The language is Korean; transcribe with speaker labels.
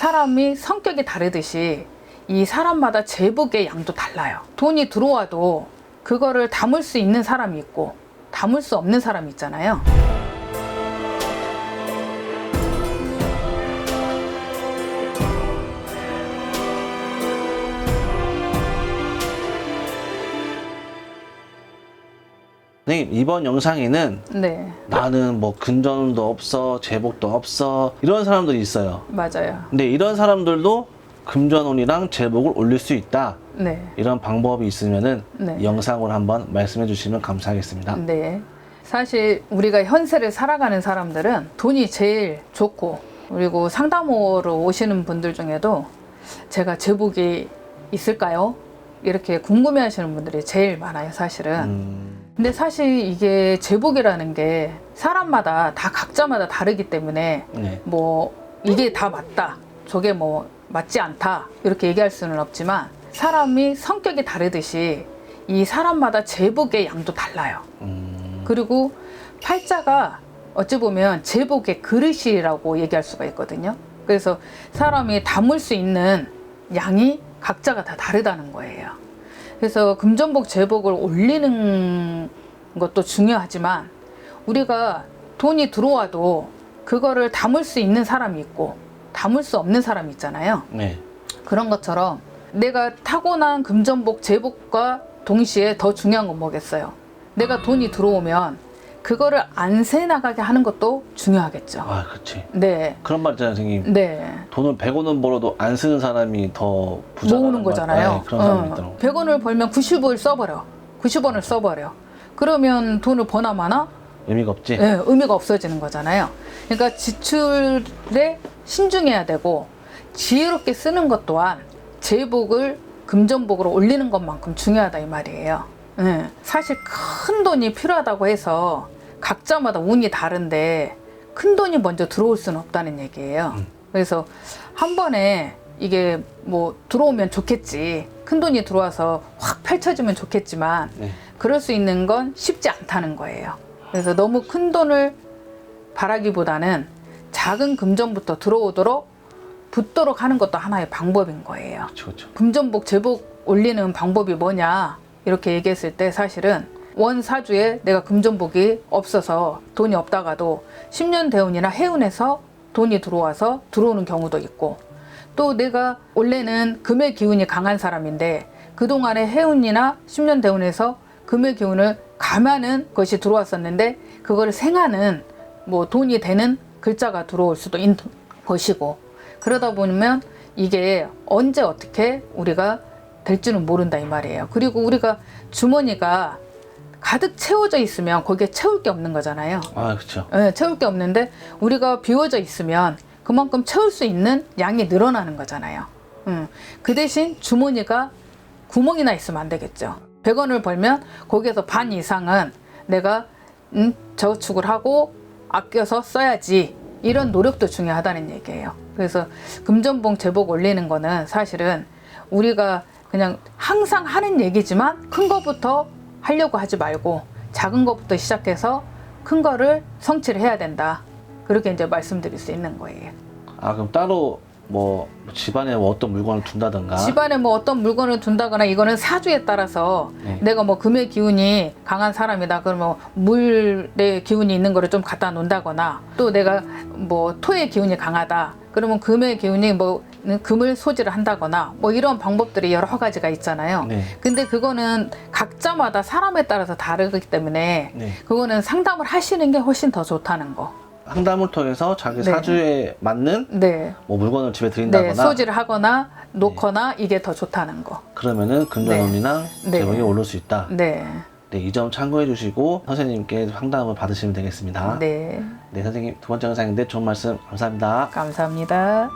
Speaker 1: 사람이 성격이 다르듯이 이 사람마다 제복의 양도 달라요. 돈이 들어와도 그거를 담을 수 있는 사람이 있고 담을 수 없는 사람이 있잖아요.
Speaker 2: 선생님 이번 영상에는
Speaker 1: 네,
Speaker 2: 나는 뭐 근전도 없어 제복도 없어 이런 사람들이 있어요.
Speaker 1: 맞아요.
Speaker 2: 근데 이런 사람들도 금전운이랑 제복을 올릴 수 있다.
Speaker 1: 네,
Speaker 2: 이런 방법이 있으면은
Speaker 1: 네.
Speaker 2: 이 영상으로 한번 말씀해 주시면 감사하겠습니다.
Speaker 1: 네. 사실 우리가 현세를 살아가는 사람들은 돈이 제일 좋고 그리고 상담원으로 오시는 분들 중에도 제가 제복이 있을까요? 이렇게 궁금해 하시는 분들이 제일 많아요, 사실은.
Speaker 2: 음,
Speaker 1: 근데 사실 이게 제복이라는 게 사람마다 다 각자마다 다르기 때문에
Speaker 2: 네.
Speaker 1: 뭐 이게 다 맞다. 저게 뭐 맞지 않다. 이렇게 얘기할 수는 없지만 사람이 성격이 다르듯이 이 사람마다 제복의 양도 달라요.
Speaker 2: 음,
Speaker 1: 그리고 팔자가 어찌 보면 제복의 그릇이라고 얘기할 수가 있거든요. 그래서 사람이 담을 수 있는 양이 각자가 다 다르다는 거예요. 그래서 금전복 제복을 올리는 것도 중요하지만 우리가 돈이 들어와도 그거를 담을 수 있는 사람이 있고 담을 수 없는 사람이 있잖아요.
Speaker 2: 네.
Speaker 1: 그런 것처럼 내가 타고난 금전복 제복과 동시에 더 중요한 건 뭐겠어요? 내가 돈이 들어오면 그거를 안 새 나가게 하는 것도 중요하겠죠.
Speaker 2: 아, 그렇지.
Speaker 1: 네.
Speaker 2: 그런 말 있잖아요, 선생님.
Speaker 1: 네.
Speaker 2: 돈을 100원은 벌어도 안 쓰는 사람이 더 부자
Speaker 1: 모으는 거잖아요. 어.
Speaker 2: 그런 사람이 있더라고.
Speaker 1: 100원을 벌면 90을 써버려. 90원을 써버려. 그러면 돈을 버나 마나?
Speaker 2: 의미가 없지.
Speaker 1: 네, 의미가 없어지는 거잖아요. 그러니까 지출에 신중해야 되고 지혜롭게 쓰는 것 또한 제복을 금전복으로 올리는 것만큼 중요하다 이 말이에요. 네, 사실 큰 돈이 필요하다고 해서 각자마다 운이 다른데 큰 돈이 먼저 들어올 수는 없다는 얘기예요. 그래서 한 번에 이게 뭐 들어오면 좋겠지. 큰 돈이 들어와서 확 펼쳐지면 좋겠지만
Speaker 2: 네.
Speaker 1: 그럴 수 있는 건 쉽지 않다는 거예요. 그래서 너무 큰 돈을 바라기보다는 작은 금전부터 들어오도록 붙도록 하는 것도 하나의 방법인 거예요.
Speaker 2: 그렇죠, 그렇죠.
Speaker 1: 금전복 제복 올리는 방법이 뭐냐 이렇게 얘기했을 때 사실은 원 사주에 내가 금전복이 없어서 돈이 없다가도 10년 대운이나 해운에서 돈이 들어와서 들어오는 경우도 있고 또 내가 원래는 금의 기운이 강한 사람인데 그동안에 해운이나 10년 대운에서 금의 기운을 감하는 것이 들어왔었는데 그거를 생하는 뭐 돈이 되는 글자가 들어올 수도 있는 것이고 그러다 보면 이게 언제 어떻게 우리가 될지는 모른다 이 말이에요. 그리고 우리가 주머니가 가득 채워져 있으면 거기에 채울 게 없는 거잖아요.
Speaker 2: 아, 그렇죠.
Speaker 1: 예, 채울 게 없는데 우리가 비워져 있으면 그만큼 채울 수 있는 양이 늘어나는 거잖아요. 음, 그 대신 주머니가 구멍이나 있으면 안 되겠죠. 100원을 벌면 거기에서 반 이상은 내가 음, 저축을 하고 아껴서 써야지 이런 노력도 중요하다는 얘기예요. 그래서 금전봉 제복 올리는 거는 사실은 우리가 그냥 항상 하는 얘기지만 큰 거부터 하려고 하지 말고 작은 것부터 시작해서 큰 거를 성취를 해야 된다. 그렇게 이제 말씀드릴 수 있는 거예요.
Speaker 2: 아, 그럼 따로 뭐 집안에 뭐 어떤 물건을 둔다든가
Speaker 1: 집안에 뭐 어떤 물건을 둔다거나 이거는 사주에 따라서
Speaker 2: 네.
Speaker 1: 내가 뭐 금의 기운이 강한 사람이다 그러면 물의 기운이 있는 거를 좀 갖다 놓는다거나 또 내가 뭐 토의 기운이 강하다 그러면 금의 기운이 뭐 금을 소지를 한다거나 뭐 이런 방법들이 여러 가지가 있잖아요.
Speaker 2: 네.
Speaker 1: 근데 그거는 각자마다 사람에 따라서 다르기 때문에
Speaker 2: 네.
Speaker 1: 그거는 상담을 하시는 게 훨씬 더 좋다는 거.
Speaker 2: 상담을 통해서 자기
Speaker 1: 네.
Speaker 2: 사주에 맞는
Speaker 1: 네.
Speaker 2: 뭐 물건을 집에 드린다거나
Speaker 1: 네, 소지를 하거나 놓거나 이게 더 좋다는 거.
Speaker 2: 그러면은 금전운이랑
Speaker 1: 네.
Speaker 2: 제목이 오를 수 있다.
Speaker 1: 네.
Speaker 2: 네, 이 점 참고해 주시고 선생님께 상담을 받으시면 되겠습니다.
Speaker 1: 네.
Speaker 2: 네, 선생님 두 번째 영상인데 좋은 말씀 감사합니다.
Speaker 1: 감사합니다.